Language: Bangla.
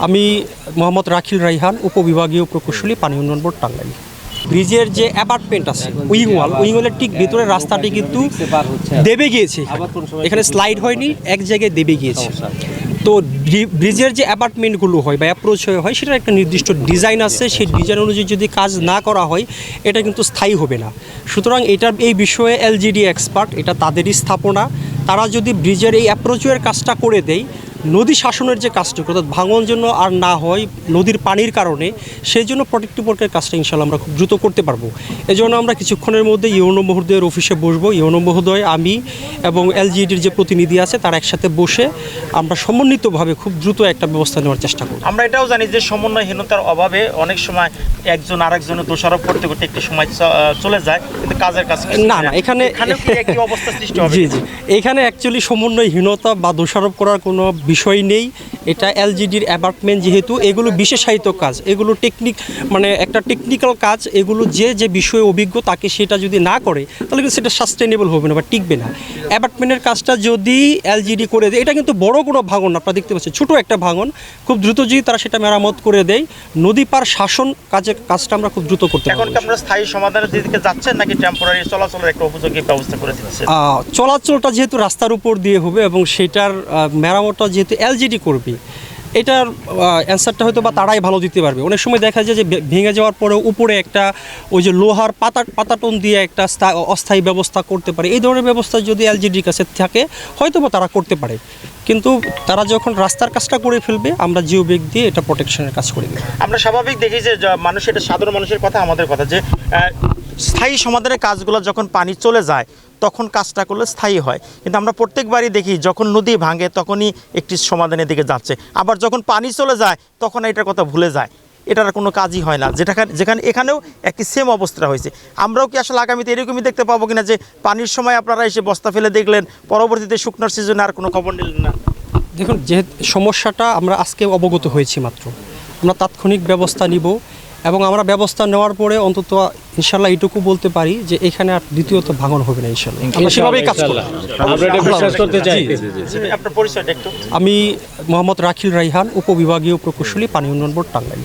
আমি মোহাম্মদ রাখিল রাইহান উপবিভাগীয় প্রকৌশলী পানি উন্নয়ন বোর্ড টাঙ্গাইল। ব্রিজের যে অ্যাপার্টমেন্ট আছে উইং ওয়াল উইং ওয়ালের ঠিক ভিতরে রাস্তাটি কিন্তু দেবে গিয়েছে। এখানে। স্লাইড হয়নি এক জায়গায় দেবে গিয়েছে। তো ব্রি- ব্রিজের যে অ্যাপার্টমেন্টগুলো হয় বা অ্যাপ্রোচ হয় সেটার একটা নির্দিষ্ট ডিজাইন আছে। সেই ডিজাইন অনুযায়ী যদি কাজ না করা হয় এটা কিন্তু স্থায়ী হবে না। সুতরাং এটা এই বিষয়ে এলজিডি এক্সপার্ট এটা তাদেরই স্থাপনা। তারা যদি ব্রিজের এই অ্যাপ্রোচের কাজটা করে দেয় নদী শাসনের যে কাজটুকু অর্থাৎ ভাঙন জন্য আর না হয় নদীর পানির কারণে সেই জন্য প্রোটেক্টিভ ওয়ার্কের কাজটা ইনশাল্লাহ আমরা খুব দ্রুত করতে পারব। এই জন্য আমরা কিছুক্ষণের মধ্যে ইউনো মহোদয়ের অফিসে বসবো। ইউনো মহোদয় আমি এবং এলজিডির যে প্রতিনিধি আছে তারা একসাথে বসে আমরা সমন্বিতভাবে খুব দ্রুত একটা ব্যবস্থা নেওয়ার চেষ্টা করব। আমরা এটাও জানি যে সমন্বয়হীনতার অভাবে অনেক সময় একজন আরেকজনের দোষারোপ করতে করতে একটি সময় চলে যায় কিন্তু কাজের কাজ না, না, এখানে- এখানেও অবস্থা সৃষ্টি হবে? জি। জি এখানে অ্যাকচুয়ালি সমন্বয়হীনতা বা দোষারোপ করার কোনো বিষয় নেই। এটা এলজিডির অ্যাপার্টমেন্ট যেহেতু এগুলো বিশেষায়িত কাজ। এগুলো টেকনিক মানে একটা টেকনিক্যাল কাজ এগুলো যে যে বিষয়ে অভিজ্ঞ তাকে সেটা যদি না করে তাহলে কিন্তু সেটা সাস্টেনেবল হবে না বা টিকবে না। অ্যাপার্টমেন্টের কাজটা যদি এলজিডি করে দেয় এটা কিন্তু বড় কোনো ভাঙন না আপনারা দেখতে পাচ্ছেন ছোটো একটা ভাঙন। খুব দ্রুত যদি তারা সেটা মেরামত করে দেয় নদী পার শাসন কাজের কাজটা আমরা খুব দ্রুত করতে এখন আমরা স্থায়ী সমাধানের দিকে যাচ্ছেন নাকি টেম্পোরারি চলাচলের একটা উপযোগী ব্যবস্থা করে দিচ্ছেন? আহ, চলাচলটা যেহেতু রাস্তার উপর দিয়ে হবে এবং সেটার মেরামতটা যেহেতু এলজিডি করবে এটার অ্যান্সারটা হয়তো বা তারাই ভালো দিতে পারবে। অনেক সময় দেখা যায় যে ভেঙে যাওয়ার পরে উপরে একটা ওই যে লোহার পাতা, পাতাটন দিয়ে একটা স্থা- অস্থায়ী ব্যবস্থা করতে পারে। এই ধরনের ব্যবস্থা যদি এলজিডির কাছে থাকে হয়তো বা তারা করতে পারে। কিন্তু তারা যখন রাস্তার কাজটা করে ফেলবে, আমরা জিও বেগ দিয়ে এটা প্রোটেকশনের কাজ করে দেবো। আমরা স্বাভাবিক দেখি যে মানুষ, এটা সাধারণ মানুষের কথা, আমাদের কথা যে স্থায়ী সমাধানের কাজগুলো যখন পানি চলে যায়, তখন কাজটা করলে স্থায়ী হয়। কিন্তু আমরা প্রত্যেকবারই দেখি যখন নদী ভাঙে, তখনই একটি সমাধানের দিকে যাচ্ছে। আবার যখন পানি চলে যায়, তখন এটার কথা ভুলে যায়। এটার কোনো কাজই হয় না। যেটা যেখানে, এখানেও একটি সেম অবস্থা হয়েছে। আমরাও কি আসলে আগামীতে এরকমই দেখতে পাবো কিনা যে পানির সময় আপনারা এসে বস্তা ফেলে দেখলেন, পরবর্তীতে শুকনোর সিজনে আর কোনো খবর নিলেন না? দেখুন যে সমস্যাটা আমরা আজকে অবগত হয়েছি মাত্র। আমরা তাৎক্ষণিক ব্যবস্থা নিব। এবং আমরা ব্যবস্থা নেওয়ার পরে অন্তত ইনশাল্লাহ এইটুকু বলতে পারি যে এখানে আর দ্বিতীয়ত ভাঙন হবে না ইনশাল্লাহ সেভাবেই কাজ করব। আমরা এটা বিশ্বাস করতে চাই। আপনার পরিচয়টা একটু? আমি মোহাম্মদ রাখিল রাইহান উপবিভাগীয় প্রকৌশলী পানি উন্নয়ন বোর্ড টাঙ্গাইল।